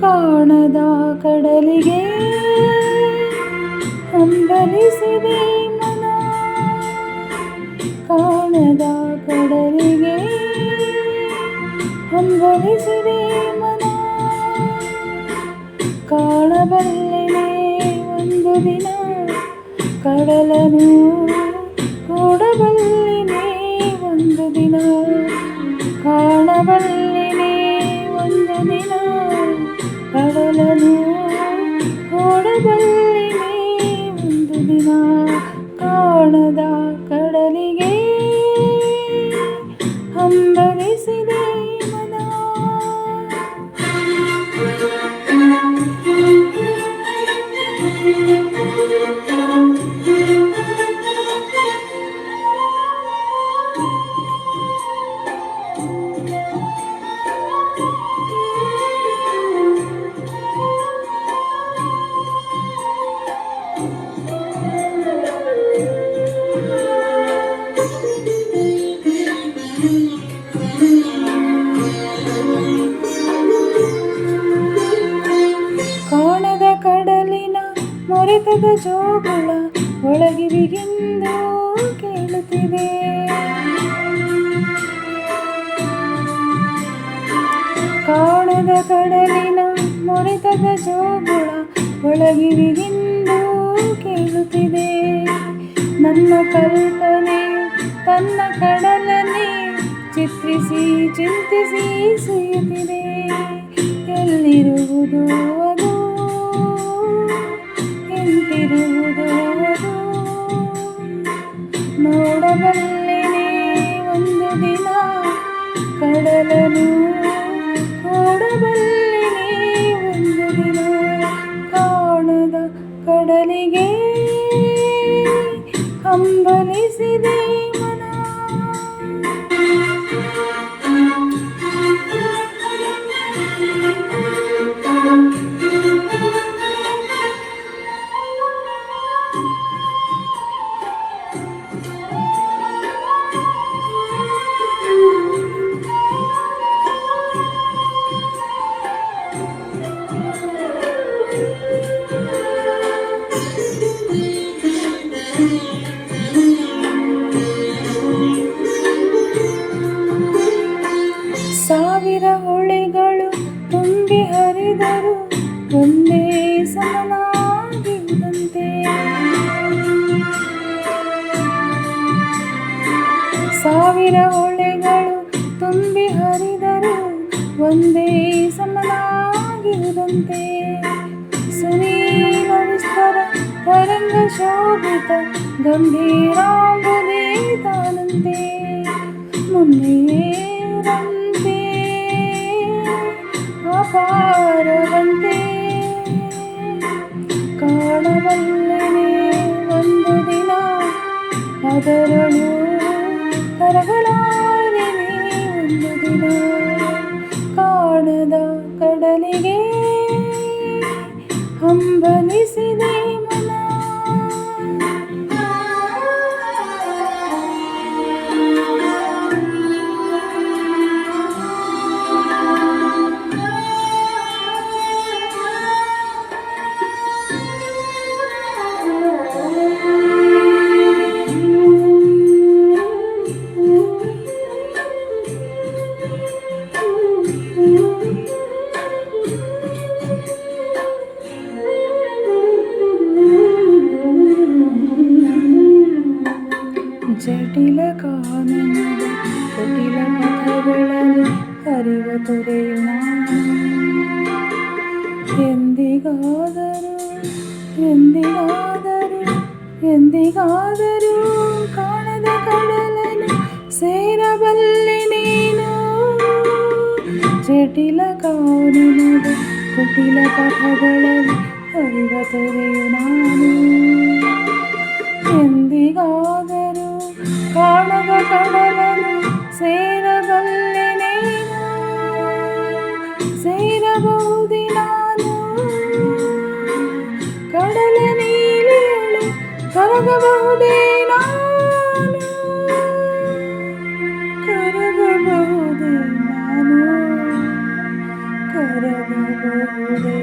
ಕಾಣದ ಕಡಲಿಗೆ ಹಂಬಲಿಸಿದೆ ಮನ. ಕಾಣದ ಕಡಲಿಗೆ ಹಂಬಲಿಸಿದೆ ಮನ. ಕಾಣಬಲ್ಲೆನೆ ಒಂದು ದಿನ ಕಡಲನು ಕೂಡಬಲ್ಲಿನೇ ಒಂದು ದಿನ ಕಾಣಬಲ್ಲಿನೇ ಮೊರೆತದ ಜೋಗುಳ ಒಳಗಿರಿಗಿಂದು ಕೇಳುತ್ತಿವೆ ಕಾಣದ ಕಡಲಿನ ಮೊರೆತದ ಜೋಗುಳ ಒಳಗಿರಿಗಿಂದು ಕೇಳುತ್ತಿದೆ. ನನ್ನ ಕಲ್ಪನೆ, ತನ್ನ ಕಡಲನೆ ಚಿತ್ರಿಸಿ, ಚಿಂತಿಸಿ ಸುಯುತ್ತಿದೆ ಎಲ್ಲಿರುವುದು ಅದು ನೋಡಬಲ್ಲೆನೆ ಒಂದು ದಿನ ಕಡಲನು ನೋಡಬಲ್ಲೆನೆ ಒಂದು ದಿನ ಕಾಣದ ಕಡಲಿಗೆ ಹಂಬಲಿಸಿದೆ ಸಾವಿರ ಹೊಳೆಗಳು ತುಂಬಿ ಹರಿದರು ಒಂದೇ ಸಮನಾಗಿದ್ದಂತೆ. ಸಾವಿರ ಹೊಳೆಗಳು ತುಂಬಿ ಹರಿದರು ಒಂದೇ ಸಮನಾಗಿರುವಂತೆ ಸುನೀಲಿಸ್ತರ ತರಂಗ ಶೋಭಿತ ಗಂಭೀರಾಂಬುದೇ ತಾನಂತೆ. ಮುನ್ನೇರಂತೆ ಅಪಾರವಂತೆ ಕಾಣಬಲ್ಲನೆ ಒಂದು ದಿನ ಅದರಳು ಕರಗಲಾರೆನೆ കട്ടില കാണുന്നത് കുട്ടില കഥകളത് അറിവ് തുരയുന്ന എന്തികാതരു എന്തികാതരു എന്തികാതരു കാണದ കടലന് സേരവല്ലി നീനു കാണുന്നത് കുട്ടില കഥകളത് അറിവ് തുരയുന്ന എന്തികാതരു ಕಾಣದ ಕಡಲನು ಸೇರಬಲ್ಲೆ ನೀನು ಸೇರಬಹುದಿ ನಾನು ಕಡಲ ನೀಲಿಯಳು ಕರಗಬಹುದೇ ನಾನು ಕರಗಬಹುದೇ ನಾನು ಕರಗಬಹುದೇ